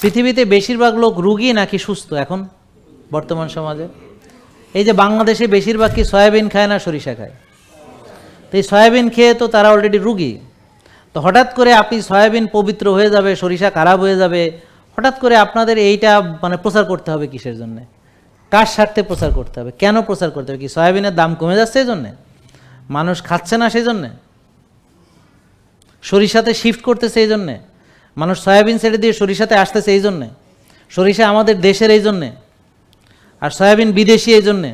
পৃথিবীতে বেশিরভাগ লোক রুগী নাকি সুস্থ এখন বর্তমান সমাজে? এই যে বাংলাদেশে বেশিরভাগ কি সয়াবিন খায় না সরিষা খায়? তো এই সয়াবিন খেয়ে তো তারা অলরেডি রুগী। তো হঠাৎ করে আপনি সয়াবিন পবিত্র হয়ে যাবে, সরিষা খারাপ হয়ে যাবে, হঠাৎ করে আপনাদের এইটা মানে প্রচার করতে হবে কিসের জন্যে? কার স্বার্থে প্রচার করতে হবে? কেন প্রচার করতে হবে? কি সয়াবিনের দাম কমে যাচ্ছে এই জন্যে মানুষ খাচ্ছে না সেই জন্যে সরিষাতে শিফট করতেছে এই জন্যে মানুষ সয়াবিন ছেড়ে দিয়ে সরিষাতে আসতেছে এই জন্যে। সরিষা আমাদের দেশের এই জন্যে। আর সয়াবিন বিদেশি এই জন্যে।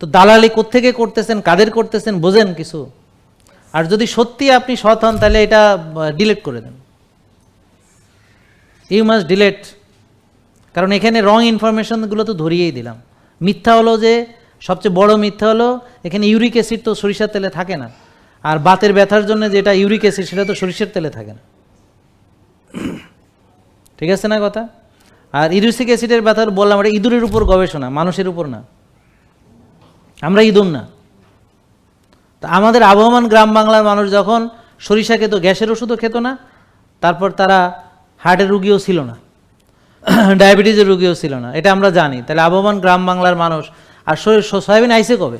তো দালালি কোত্থেকে করতেছেন, কাদের করতেছেন, বোঝেন কিছু? আর যদি সত্যি আপনি সৎ হন, তাহলে এটা ডিলেট করে দেন। ইউ মাস্ট ডিলেট কারণ এখানে রং ইনফরমেশনগুলো তো ধরিয়েই দিলাম। মিথ্যা হলো যে, সবচেয়ে বড় মিথ্যা হলো, এখানে ইউরিক অ্যাসিড তো সরিষার তেলে থাকে না। আর বাতের ব্যথার জন্য যেটা ইউরিক অ্যাসিড সেটা তো সরিষার তেলে থাকে না। ঠিক আছে না কথা? আর ইউরিক অ্যাসিডের ব্যথা বললাম, এটা ইঁদুরের উপর গবেষণা, মানুষের উপর না। আমরা ইঁদুর না। তা আমাদের আবহমান গ্রাম বাংলার মানুষ যখন সরিষা খেত, গ্যাসের ওষুধও খেত না, তারপর তারা হার্টের রুগীও ছিল না ডায়াবেটিসের রুগীও ছিল না। এটা আমরা জানি। তাহলে আবহমান গ্রাম বাংলার মানুষ, আর সয়াবিন আইসে কবে?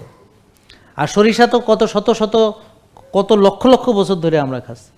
আর সরিষা তো কত শত শত, কত লক্ষ লক্ষ বছর ধরে আমরা খাচ্ছি।